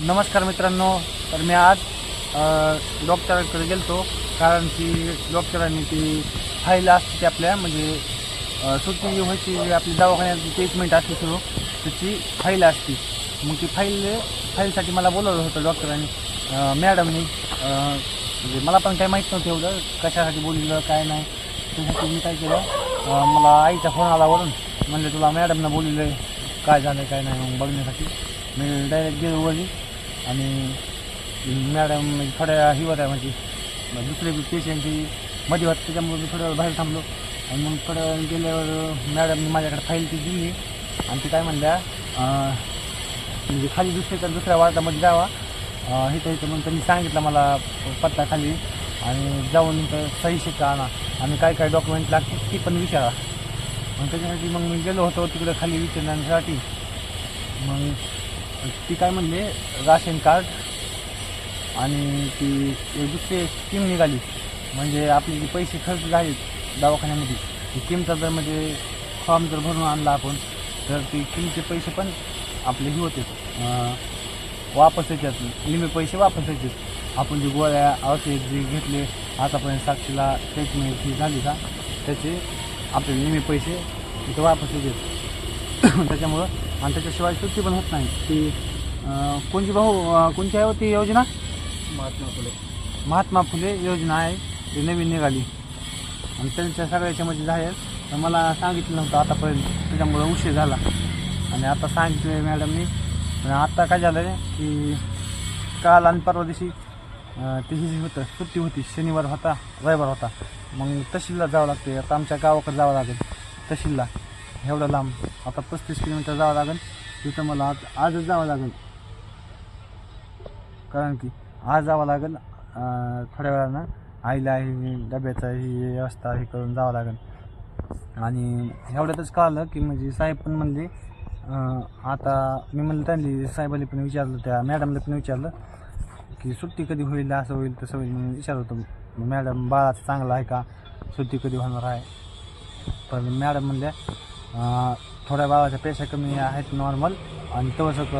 नमस्कार मित्रांनो तर मी आज डॉक्टरांकडे गेलतो कारण की डॉक्टरांनी ती फाईल असते ती आपल्या म्हणजे अ, सुट्टी व्हायची जी आपली दवाखान्यात ट्रीटमेंट असते सुरू त्याची फाईल असते. मग ती फाईल फाईलसाठी मला बोलवलं होतं डॉक्टरांनी मॅडमनी म्हणजे मला पण काही माहीत नव्हतं एवढं कशासाठी बोललं काय नाही त्यासाठी मी काय केलं मला आईचा फोन आला वरून म्हणलं तुला मॅडमनं बोललेलं आहे काय झालं काय नाही मग बघण्यासाठी. मी डायरेक्ट गेलो वरली आणि मॅडम म्हणजे थोड्या ही आहे म्हणजे मग दुसरे पेशंटची मध्ये होत त्याच्यामुळे मी थोड्या बाहेर थांबलो. आणि मग थोड्या वेळ गेल्यावर मॅडमनी माझ्याकडे फाईल ती दिली. आणि ती काय म्हणल्या म्हणजे खाली दुसऱ्या दुसऱ्या वार्डामध्ये जावा. हे इथं इथं मग त्यांनी सांगितलं मला पत्ता खाली आणि जाऊन तर सही शिक्का आणा. आणि काय काय डॉक्युमेंट लागतील ती पण विचारा. मग त्याच्यासाठी मग मी गेलो होतो तिकडं खाली विचारण्यासाठी. मग ती काय म्हणले राशन कार्ड आणि ती एक दुसरी स्कीम निघाली. म्हणजे आपले जे पैसे खर्च झाले दवाखान्यामध्ये ती स्कीमचा जर म्हणजे फॉर्म जर भरून आणला आपण तर ती स्कीमचे पैसे पण आपले हे होते. वापस येतात. निम्मे पैसे वापस येतात. आपण जे गोळ्या औषध जे घेतले आतापर्यंत साक्षीला ट्रीटमेंट ही झाली का त्याचे आपले निम्मे पैसे तिथं वापस येतात. त्याच्यामुळं आणि त्याच्याशिवाय सुट्टी पण होत नाही. ती अं, कोणची भाऊ अं, कोणची आहे होती योजना? महात्मा फुले. महात्मा फुले योजना आहे. ती नवीन निघाली. आणि त्यांच्या सगळ्याच्या मध्ये झाले तर मला सांगितलं नव्हतं आतापर्यंत. त्याच्यामुळं उशीर झाला. आणि आता सांगितलं मॅडमनी. आणि आता काय झालं आहे की काल आणि परवा दिवशी अं, ते हे होतं. सुट्टी होती. शनिवार होता रविवार होता. मग तहसीलला जावं लागते आता आमच्या गावाकडे जावं लागेल. तहसीलला. एवढं लांब. आता पस्तीस किलोमीटर जावं लागेल. तिथं मला आज आजच जावं लागेल. कारण की आज जावं लागेल थोड्या वेळानं. आईला ही डब्याचा ही व्यवस्था हे करून जावं लागेल. आणि एवढ्यातच कळालं की म्हणजे साहेब पण म्हणले आता मी म्हणलं त्यांनी साहेबाला पण विचारलं त्या मॅडमला पण विचारलं की सुट्टी कधी होईल असं होईल तसं होईल म्हणून विचारलं होतो. मॅडम बाळाचं चांगलं आहे का? सुट्टी कधी होणार आहे? पण मॅडम म्हणल्या थोड्या बाळाच्या पेशा कमी आहेत नॉर्मल आणि तसं क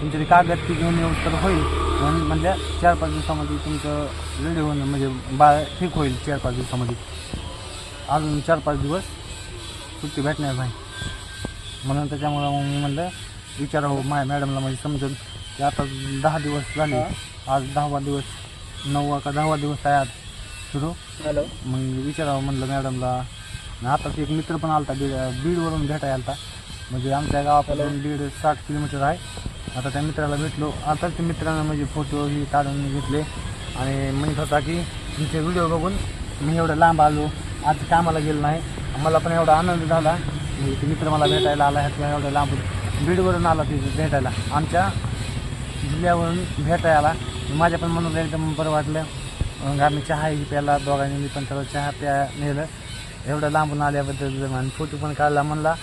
तुमचे ते कागद ती घेऊन येऊ तर होईल. म्हणून म्हणल्या चार पाच दिवसामध्ये तुमचं रेडी होणं म्हणजे बाळ ठीक होईल चार पाच दिवसामध्ये. अजून चार पाच दिवस सुट्टी भेटणार नाही. म्हणून त्याच्यामुळं मग मी म्हणलं विचारा हो माय मॅडमला म्हणजे समजून. की आता दहा दिवस झाले. आज दहावा दिवस नववा का दहावा दिवस आहे आज सुरू. हॅलो मग विचारावं म्हणलं मॅडमला आणि आता एक मित्र पण आलता बीड बीडवरून भेटायला आलता. म्हणजे आमच्या गावापासून दीड साठ किलोमीटर आहे. आता त्या मित्राला भेटलो. आता त्या मित्रानं म्हणजे फोटो ही काढून घेतले. आणि म्हणत होता की तुमचे व्हिडिओ बघून मी एवढं लांब आलो. आज कामाला गेलो नाही. मला पण एवढा आनंद झाला. म्हणजे ते मित्र मला भेटायला आला. ह्यात एवढं लांब बीडवरून आला तिथे भेटायला. आमच्या जिल्ह्यावरून भेटायला माझ्या पण मनाला एकदम बरं वाटलं. आम्ही चहाही प्याला दोघांनी मी पण त्याला चहा प्या नेलं. एवढं लांबून आल्याबद्दल आणि फोटो पण काढला म्हणला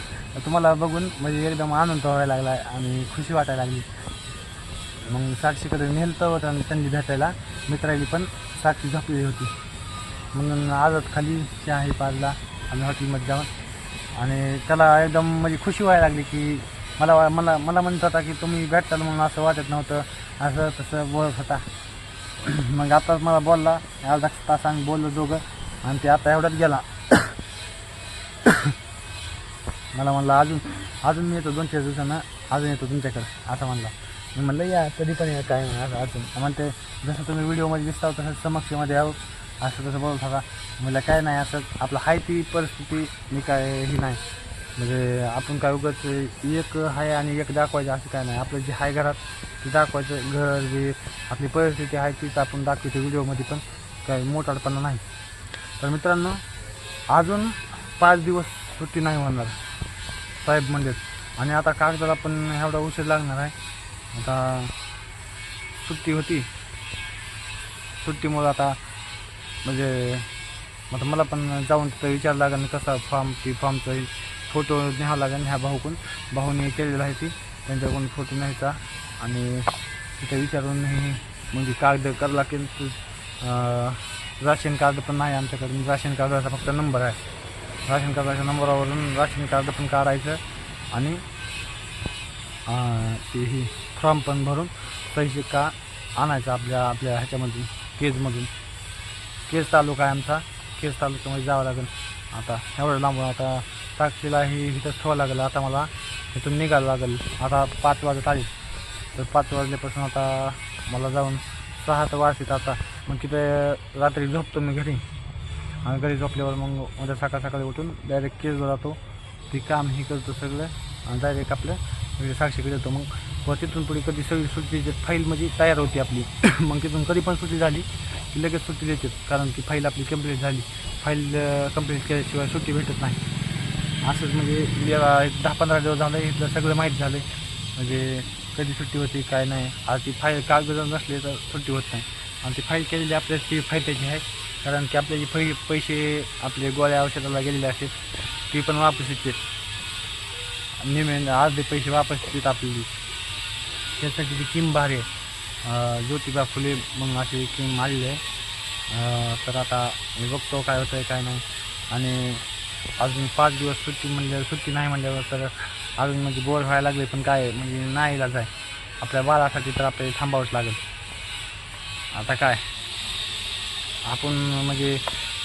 तुम्हाला बघून म्हणजे एकदम आनंद व्हायला लागला आणि खुशी वाटायला लागली. मग साक्षीकडे नेलं तर आणि त्यांनी भेटायला. मित्राली पण साक्षी झोपलेली होती. म्हणून आजच खाली चहाही पाजला आम्ही हॉटेलमध्ये जाऊन. आणि त्याला एकदम म्हणजे खुशी व्हायला लागली की मला वा- मला मला म्हणत होता की तुम्ही भेटताल म्हणून असं वाटत नव्हतं. असं तसं बोलत होता. मग आताच मला बोलला अर्धा तास आम्ही बोललो दोघं आणि ते आता एवढ्यात गेला. मला म्हणलं अजून अजून मी येतो दोन चार दिवसांना. अजून येतो तुमच्याकडे. असं म्हणला. मी म्हणलं या कधी पण या काय नाही असं अजून म्हणते जसं तुम्ही व्हिडिओमध्ये दिसता तसं समक्षमध्ये यावं. असं तसं बोलत होता. म्हणलं काय नाही असं आपलं हाय ती परिस्थिती मी काय ही नाही. म्हणजे आपण काय उगाच एक आहे आणि एक दाखवायचं असं काय नाही. आपलं जे आहे घरात ते दाखवायचं. घर जे आपली परिस्थिती आहे तीच आपण दाखवते व्हिडिओमध्ये पण. काही मोठाडपणा नाही. तर मित्रांनो अजून पाच दिवस सुट्टी नाही होणार. साहेब म्हणजे आणि आता कागदाला पण एवढा उशीर लागणार आहे. आता सुट्टी होती. सुट्टीमुळं आता म्हणजे आता मला पण जाऊन तिथं विचार लागेल कसा फॉर्म ती फॉर्मचा फोटो न्यावा लागेल ह्या भाऊकून. भाऊने केलेला आहे ती त्यांच्याकडून फोटो न्यायचा आणि तिथे विचारूनही म्हणजे कागद करावं लागेल. राशन कार्ड पण नाही आमच्याकडे. राशन कार्डाचा फक्त नंबर आहे. राशन कार्डाच्या नंबरावरून राशन कार्ड पण काढायचं आणि तेही ते ही फॉर्म पण भरून पैसे का आणायचं आपल्या आपल्या ह्याच्यामधून केजमधून. केज तालुका आहे आमचा. केज तालुक्यामध्ये जावं लागेल. आता एवढं लांबून आता साक्षीला ही इथंच ठेवावं लागेल. आता मला इथून निघायला लागेल. आता पाच वाजत आली. तर पाच वाजल्यापासून आता मला जाऊन सहा तर वाजतात आता. मग तिथे रात्री झोपतो मी घरी. आणि घरी झोपल्यावर मग उद्या सकाळ सकाळी उठून डायरेक्ट केसवर जातो. ती काम हे करतो सगळं. आणि डायरेक्ट आपलं म्हणजे साक्षीकडे येतो मग. व तिथून पुढे कधी सगळी सुट्टी फाईल म्हणजे तयार होती आपली. मग तिथून कधी पण सुट्टी झाली की लगेच सुट्टी देतात. कारण की फाईल आपली कंप्लीट झाली. फाईल कंप्लीट केल्याशिवाय सुट्टी भेटत नाही. असंच म्हणजे दहा पंधरा दिवस झालं इथलं सगळं माहीत झालं म्हणजे कधी सुट्टी होती काय नाही. आज ती फाईल कागद नसले तर सुट्टी होत नाही. आणि ती फाईल केलेली आपल्याला ती फायद्याची आहे. कारण की आपले जे पै पैसे आपले गोळ्या औषधाला गेलेले असतात ती पण वापस येते निमे अर्धे पैसे वापस येतात आपली त्यासाठी ती किम भारी आहे. ज्योतिबा फुले मग अशी किम आलेली आहे. तर आता मी बघतो काय होतं आहे काय नाही. आणि अजून पाच दिवस सुट्टी म्हणल्यावर सुट्टी नाही म्हणल्यावर तर अजून म्हणजे बोर व्हायला लागले पण काय म्हणजे नाही इलाज आहे. आपल्या बाळासाठी तर आपल्याला थांबावंच लागेल. आता काय? आपण म्हणजे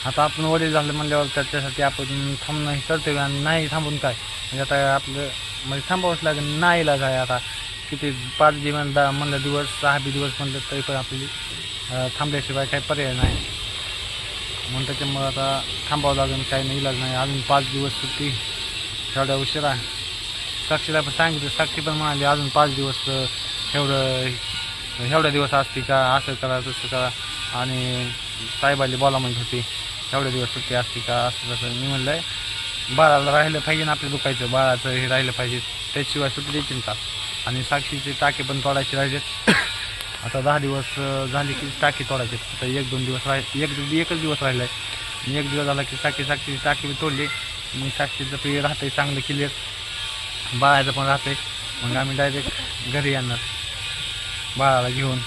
आता आपण वडील झालं म्हणल्यावर त्याच्यासाठी आपण थांबणं हे कर्तव्य आणि नाही थांबून काय? म्हणजे आता आपलं म्हणजे थांबावंच लागेल नाही इलाज आहे आता. किती पाच दिवस दहा म्हणलं दिवस सहा बी दिवस म्हणलं तरी पण आपली थांबल्याशिवाय काही पर्याय नाही. म्हणून त्याच्यामुळं आता थांबावं लागेल काही नाही इलाज नाही. अजून पाच दिवस सुट्टी एवढ्या उशिरा साक्षीला पण सांगितलं साक्षी पण म्हणाली अजून पाच दिवस एवढं एवढ्या दिवस असते का? असं करा तसं करा. आणि साहेबाली बोला म्हणत होती एवढ्या दिवस सुट्टी असते का? असं तसं. मी म्हणलं आहे बाळाला राहिलं पाहिजे ना आपलं दुखायचं बाळाचं हे राहिलं पाहिजे त्याशिवाय सुट्टी द्यायची का? आणि साक्षीचे टाके पण तोडायचे राहिलेत. आता दहा दिवस झाले की टाके तोडायचे आता एक दोन दिवस राह एक एकच दिवस राहिला आहे एक दिवस झाला की साक्षी साक्षीची टाकी बी तोडली. मग साक्षीचं ते राहतंय चांगलं क्लिअर बाळाचं पण राहते मग आम्ही डायरेक्ट घरी येणार. बाळाला घेऊन.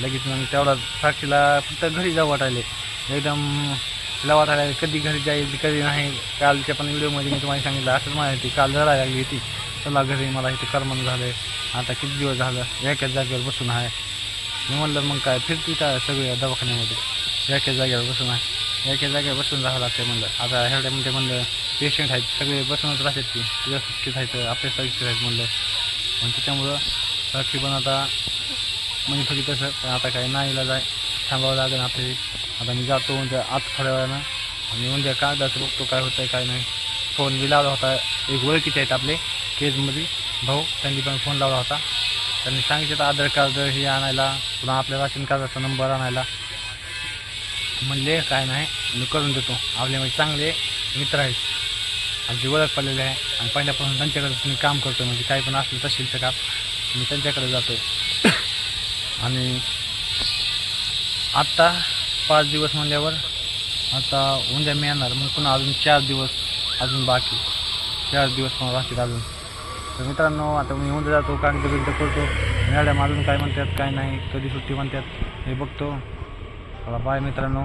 लगेच मग तेवढा साक्षीला फक्त घरी जाऊ वाटायले एकदम तिला वाटायला कधी घरी जाईल कधी नाही. कालच्या पण व्हिडिओमध्ये मी तुम्हाला सांगितलं असंच माहिती काल रडायला लागली होती. चला घरी मला इथे करमन झालं आता किती दिवस झालं? एकाच जागेवर बसून आहे. मी म्हणलं मग काय फिरती काय सगळ्या दवाखान्यामध्ये? एकाच जागेवर बसून आहे. एकाच जागेवर बसून राहावं लागते म्हणलं. आता ह्याच्यामध्ये म्हणलं पेशंट आहेत सगळे बसूनच राहतात की तुझ्या सुट्टीत आहेत आपल्या सुट्टीत आहेत म्हणलं. आणि त्याच्यामुळं साक्षी पण आता म्हणजे थोडी तसं पण आता काही नाही इलाज आहे. थांबावं लागेल आपले आता मी जातो उद्या आत थोड्या वेळानं. आणि काय कागदाचं बघतो काय होतं आहे काय नाही. फोन बी लावला होता. एक ओळखीचे आहेत आपले केजमध्ये. भाऊ त्यांनी पण फोन लावला होता. त्यांनी सांगितलं आधार कार्ड हे आणायला पुन्हा आपल्या राशन कार्डाचा नंबर आणायला. म्हणले काय नाही मी करून देतो. आपले म्हणजे चांगले मित्र आहेत. आमची ओळख पडलेली आहे. आणि पहिल्यापासून त्यांच्याकडेच मी काम करतो म्हणजे काही पण असलं तहसीलचं काम. मी त्यांच्याकडे जातो. आणि आत्ता पाच दिवस म्हणल्यावर आता उद्या मी येणार मग पुन्हा अजून चार दिवस अजून बाकी. चार दिवस पण राहतील अजून. तर मित्रांनो आता मी उद्या जातो कागद बिगद करतो. मॅडम अजून काय म्हणतात काय नाही. कधी सुट्टी म्हणतात हे बघतो. बाय मित्रांनो.